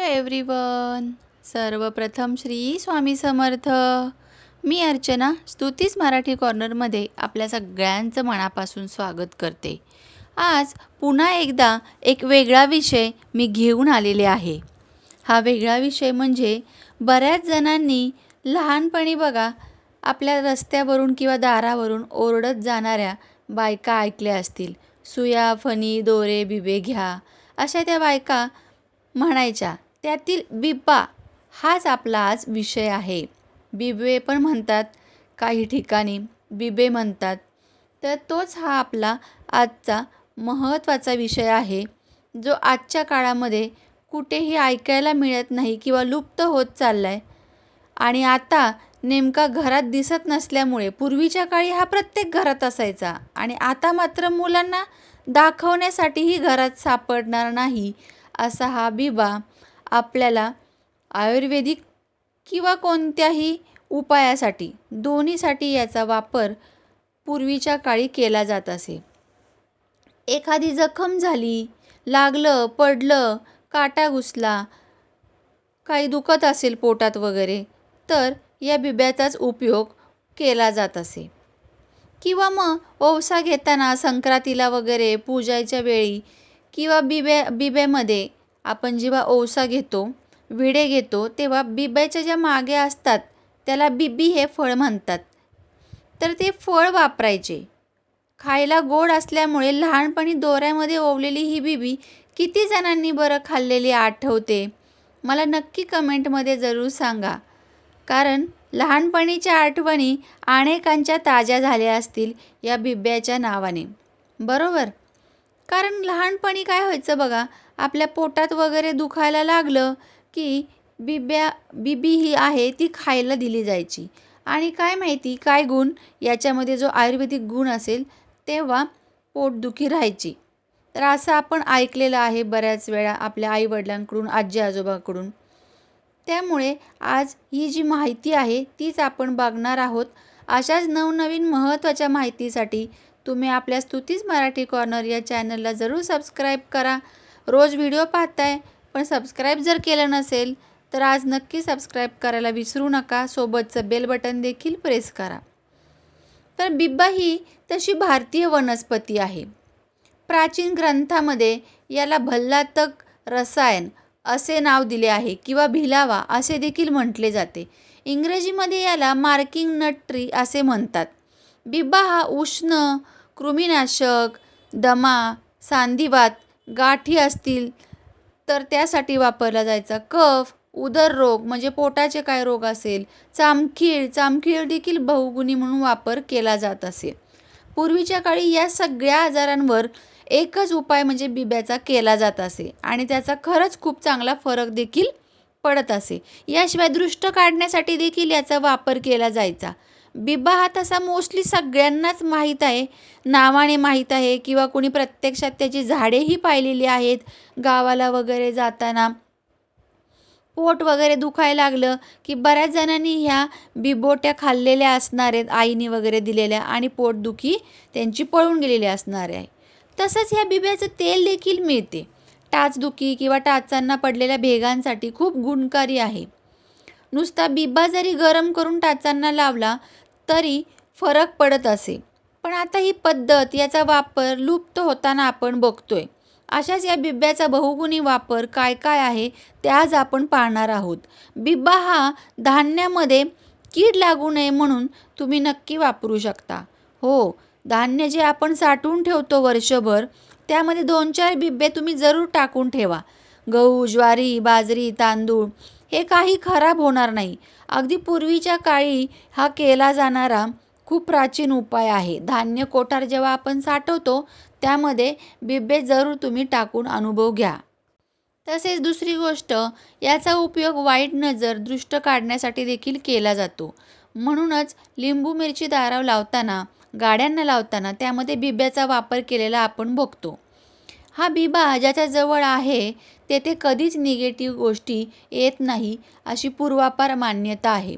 Hello everyone सर्वप्रथम श्री स्वामी समर्थ. मी अर्चना स्तुतीस मराठी कॉर्नरमध्ये आपल्या सगळ्यांचं मनापासून स्वागत करते. आज पुन्हा एकदा एक वेगळा विषय मी घेऊन आलेले आहे. हा वेगळा विषय म्हणजे बऱ्याच जणांनी लहानपणी बघा आपल्या रस्त्यावरून किंवा दारावरून ओरडत जाणाऱ्या बायका ऐकल्या असतील. सुया फणी दोरे बिबे घ्या. अशा त्या बायका म्हणायच्या त्यातील बिब्बा हाच आपला आज विषय आहे. बिबे पण म्हणतात काही ठिकाणी बिबे म्हणतात. तर तोच हा आपला आजचा महत्त्वाचा विषय आहे जो आजच्या काळामध्ये कुठेही ऐकायला मिळत नाही किंवा लुप्त होत चालला आहे आणि आता नेमका घरात दिसत नसल्यामुळे पूर्वीच्या काळी हा प्रत्येक घरात असायचा आणि आता मात्र मुलांना दाखवण्यासाठीही घरात सापडणार नाही असा हा बिबा आपल्याला आयुर्वेदिक किंवा कोणत्याही उपायासाठी दोन्हीसाठी याचा वापर पूर्वीच्या काळी केला जात असे. एखादी जखम झाली लागलं पडलं काटा घुसला काही दुखत असेल पोटात वगैरे तर या बिब्याचाच उपयोग केला जात असे. किंवा मग ओवसा घेताना संक्रांतीला वगैरे पूजायच्या वेळी किंवा बिब्या बिब्यामध्ये आपण जेव्हा ओवसा घेतो विडे घेतो तेव्हा बिब्याच्या ज्या मागे असतात त्याला बिबी हे फळ म्हणतात. तर ते फळ वापरायचे. खायला गोड असल्यामुळे लहानपणी दोऱ्यामध्ये ओवलेली ही बिबी किती जणांनी बरं खाल्लेली आठवते? मला नक्की कमेंटमध्ये जरूर सांगा. कारण लहानपणीच्या आठवणी अनेकांच्या ताज्या झाल्या असतील या बिब्याच्या नावाने. बरोबर? कारण लहानपणी काय व्हायचं बघा आपल्या पोटात वगैरे दुखायला लागलं की बिब्या बिबी ही आहे ती खायला दिली जायची. आणि काय माहिती काय गुण याच्यामध्ये जो आयुर्वेदिक गुण असेल तेव्हा पोटदुखी राहायची. तर असं आपण ऐकलेलं आहे बऱ्याच वेळा आपल्या आईवडिलांकडून आजी आजोबाकडून त्यामुळे आज ही जी माहिती आहे तीच आपण बघणार आहोत. अशाच नवनवीन महत्त्वाच्या माहितीसाठी तुम्ही आपल्या स्तुतीच मराठी कॉर्नर या चॅनलला जरूर सबस्क्राईब करा. रोज व्हिडिओ पाहताय पण सबस्क्राईब जर केलं नसेल तर आज नक्की सबस्क्राईब करायला विसरू नका. सोबतचं बेल बटन देखील प्रेस करा. तर बिब्बा ही तशी भारतीय वनस्पती आहे. प्राचीन ग्रंथामध्ये याला भल्लातक रसायन असे नाव दिले आहे किंवा भिलावा असे देखील म्हटले जाते. इंग्रजीमध्ये याला मार्किंग नट ट्री असे म्हणतात. बिब्बा हा उष्ण कृमीनाशक दमा सांधिवात गाठी असतील तर त्यासाठी वापरला जायचा. कफ उदररोग म्हणजे पोटाचे काय रोग असेल चामखीळ चामखीळ देखील बहुगुणी म्हणून वापर केला जात असे. पूर्वीच्या काळी या सगळ्या आजारांवर एकच उपाय म्हणजे बिब्याचा केला जात असे आणि त्याचा खरंच खूप चांगला फरक देखील पडत असे. याशिवाय दृष्ट काढण्यासाठी देखील याचा वापर केला जायचा. बिब्बा हा तसा मोस्टली सगळ्यांनाच माहीत आहे. नावाने माहीत आहे किंवा कोणी प्रत्यक्षात त्याची झाडेही पाहिलेली आहेत. गावाला वगैरे जाताना पोट वगैरे दुखायला लागलं की बऱ्याच जणांनी ह्या बिबोट्या खाल्लेल्या असणार आहेत आईने वगैरे दिलेल्या आणि पोटदुखी त्यांची पळून गेलेली असणार आहे. तसंच ह्या बिब्याचं तेल देखील मिळते. टाचदुखी किंवा टाचांना पडलेल्या भेगांसाठी खूप गुणकारी आहे. नुसता बिब्बा जरी गरम करून टाचांना लावला तरी फरक पडत असे. पण आता ही पद्धत याचा वापर लुप्त होताना आपण बघतोय. अशाच या बिब्ब्याचा बहुगुणी वापर काय काय आहे ते आज आपण पाहणार आहोत. बिब्बा हा धान्यामध्ये कीड लागू नये म्हणून तुम्ही नक्की वापरू शकता. हो धान्य जे आपण साठवून ठेवतो वर्षभर त्यामध्ये दोन चार बिब्बे तुम्ही जरूर टाकून ठेवा. गहू ज्वारी बाजरी तांदूळ हे काही खराब होणार नाही. अगदी पूर्वीच्या काळी हा केला जाणारा खूप प्राचीन उपाय आहे. धान्य कोठार जेव्हा आपण साठवतो त्यामध्ये बिब्बे जरूर तुम्ही टाकून अनुभव घ्या. तसेच दुसरी गोष्ट याचा उपयोग वाईट नजर दृष्ट काढण्यासाठी देखील केला जातो. म्हणूनच लिंबू मिरची दाराव लावताना गाड्यांना लावताना त्यामध्ये बिब्याचा वापर केलेला आपण बघतो. हा बिबा ज्याच्या जवळ आहे तेथे कधीच निगेटिव्ह गोष्टी येत नाही अशी पूर्वापार मान्यता आहे.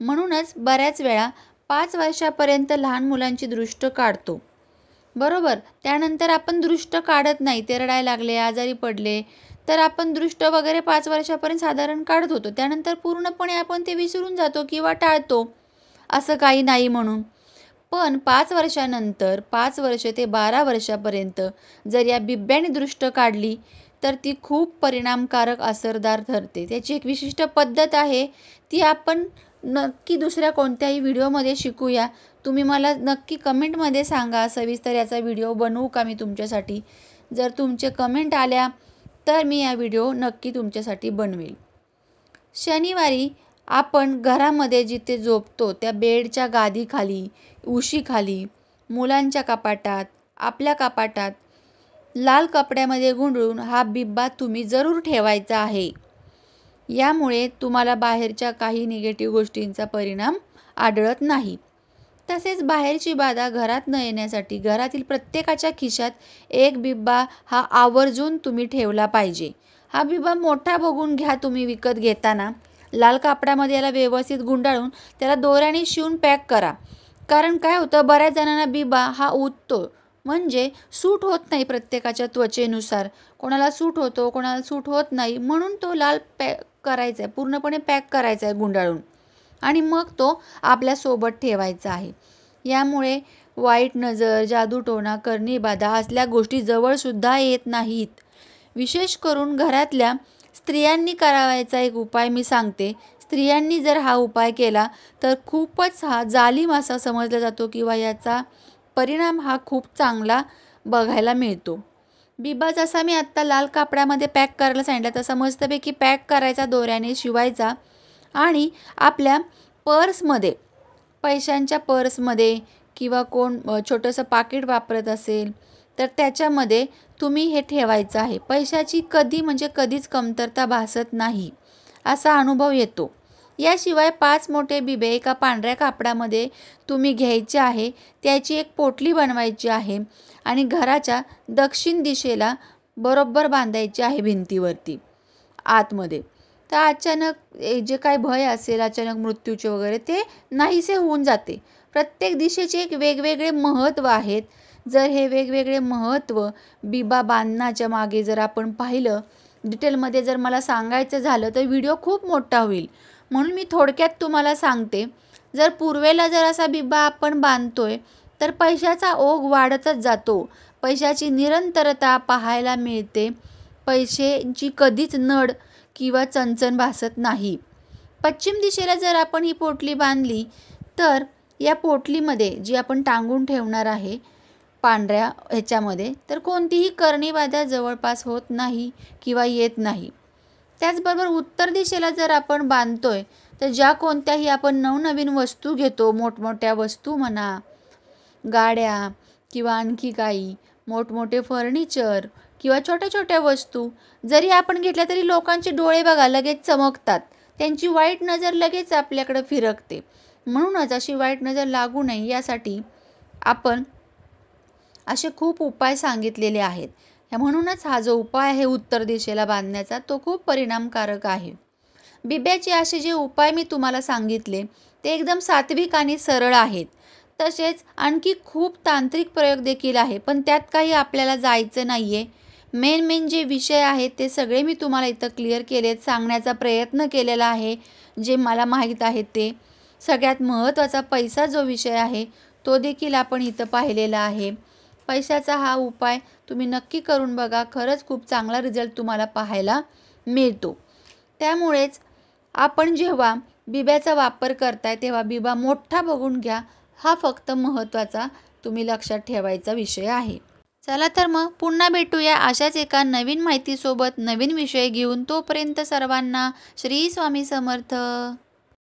म्हणूनच बऱ्याच वेळा पाच वर्षापर्यंत लहान मुलांची दृष्ट काढतो. बरोबर त्यानंतर आपण दृष्ट काढत नाही ते रडायला लागले आजारी पडले तर आपण दृष्ट वगैरे पाच वर्षापर्यंत साधारण काढत होतो. त्यानंतर पूर्णपणे आपण ते विसरून जातो किंवा टाळतो असं काही नाही म्हणून. पण पाच वर्षानंतर पाच वर्ष ते बारा वर्षापर्यंत जर या बिब्याने दृष्ट काढली तर ती खूप परिणामकारक असरदार ठरते. त्याची एक विशिष्ट पद्धत आहे ती आपण नक्की दुसऱ्या कोणत्याही व्हिडिओमध्ये शिकूया. तुम्ही मला नक्की कमेंटमध्ये सांगा सविस्तर याचा व्हिडिओ बनवू का मी तुमच्यासाठी. जर तुमचे कमेंट आल्या तर मी या व्हिडिओ नक्की तुमच्यासाठी बनवेल. शनिवारी आपण घरामध्ये जिथे झोपतो त्या बेडच्या गादीखाली उशीखाली मुलांच्या कपाटात आपल्या कपाटात लाल कपड्यामध्ये गुंडळून हा बिब्बा तुम्ही जरूर ठेवायचा आहे. यामुळे तुम्हाला बाहेरच्या काही निगेटिव्ह गोष्टींचा परिणाम आढळत नाही. तसेच बाहेरची बाधा घरात न येण्यासाठी घरातील प्रत्येकाच्या खिशात एक बिब्बा हा आवर्जून तुम्ही ठेवला पाहिजे. हा बिब्बा मोठा बघून घ्या तुम्ही विकत घेताना. लाल कापडामध्ये याला व्यवस्थित गुंडाळून त्याला दोऱ्याने शिवून पॅक करा. कारण काय होतं बऱ्याच जणांना बिबा हा उठतो म्हणजे सूट होत नाही प्रत्येकाच्या त्वचेनुसार. कोणाला सूट होतो कोणाला सूट होत नाही म्हणून तो लाल पॅक करायचा आहे पूर्णपणे पॅक करायचा आहे गुंडाळून. आणि मग तो आपल्यासोबत ठेवायचा आहे. यामुळे वाईट नजर जादूटोणा बाधा असल्या गोष्टी जवळसुद्धा येत नाहीत. विशेष करून घरातल्या स्त्रियांनी करावायचा एक उपाय मी सांगते. स्त्रियांनी जर हा उपाय केला तर खूपच हा जालिम असा समजला जातो किंवा याचा परिणाम हा खूप चांगला बघायला मिळतो. बिबा जसा मी आत्ता लाल कापडामध्ये पॅक करायला सांगितलं तसा मस्तपैकी पॅक करायचा दोऱ्याने शिवायचा आणि आपल्या पर्समध्ये पैशांच्या पर्समध्ये किंवा कोण छोटंसं पाकिट वापरत असेल तर त्याच्यामध्ये तुम्ही हे ठेवायचं आहे. पैशाची कधी म्हणजे कधीच कमतरता भासत नाही असा अनुभव येतो. याशिवाय पाच मोठे बिबे एका पांढऱ्या कापडामध्ये तुम्ही घ्यायचे आहे त्याची एक पोटली बनवायची आहे आणि घराच्या दक्षिण दिशेला बरोबर बांधायची आहे भिंतीवरती आतमध्ये. तर अचानक जे काय भय असेल अचानक मृत्यूचे वगैरे ते नाहीसे होऊन जाते. प्रत्येक दिशेचे एक वेगवेगळे महत्त्व आहेत. जर हे वेगवेगळे महत्त्व बिबा बांधण्याच्या मागे जर आपण पाहिलं डिटेलमध्ये जर मला सांगायचं झालं तर व्हिडिओ खूप मोठा होईल. म्हणून मी थोडक्यात तुम्हाला सांगते जर पूर्वेला जर असा बिब्बा आपण बांधतोय तर पैशाचा ओघ वाढतच जातो. पैशाची निरंतरता पाहायला मिळते. पैशांची कधीच नड किंवा चणचण भासत नाही. पश्चिम दिशेला जर आपण ही पोटली बांधली तर या पोटलीमध्ये जी आपण टांगून ठेवणार आहे पांढऱ्या ह्याच्यामध्ये तर कोणतीही करणी जवळपास होत नाही किंवा येत नाही. त्याचबरोबर उत्तर दिशेला जर आपण बांधतोय तर ज्या कोणत्याही आपण नवनवीन वस्तू घेतो मोठमोठ्या वस्तू म्हणा गाड्या किंवा आणखी काही मोठमोठे फर्निचर किंवा छोट्या छोट्या वस्तू जरी आपण घेतल्या तरी लोकांचे डोळे बघा लगेच चमकतात. त्यांची वाईट नजर लगेच आपल्याकडं फिरकते. म्हणूनच अशी वाईट नजर लागू नये यासाठी आपण असे खूप उपाय सांगितलेले आहेत. म्हणूनच हा जो उपाय आहे उत्तर दिशेला बांधण्याचा तो खूप परिणामकारक आहे. बिब्याचे असे जे उपाय मी तुम्हाला सांगितले ते एकदम सात्विक आणि सरळ आहेत. तसेच आणखी खूप तांत्रिक प्रयोग देखील आहे पण त्यात काही आपल्याला जायचं नाही आहे मेन मेन जे विषय आहेत ते सगळे मी तुम्हाला इथं क्लिअर केलेत सांगण्याचा प्रयत्न केलेला आहे. जे मला माहीत आहे ते. सगळ्यात महत्त्वाचा पैसा जो विषय आहे तो देखील आपण इथं पाहिलेला आहे. पैशाचा हा उपाय तुम्ही नक्की करून बघा. खरंच खूप चांगला रिझल्ट तुम्हाला पाहायला मिळतो. त्यामुळेच आपण जेव्हा बिब्याचा वापर करताय तेव्हा बिबा मोठा बघून घ्या. हा फक्त महत्त्वाचा तुम्ही लक्षात ठेवायचा विषय आहे. चला तर मग पुन्हा भेटूया अशाच एका नवीन माहितीसोबत नवीन विषय घेऊन. तोपर्यंत सर्वांना श्री स्वामी समर्थ.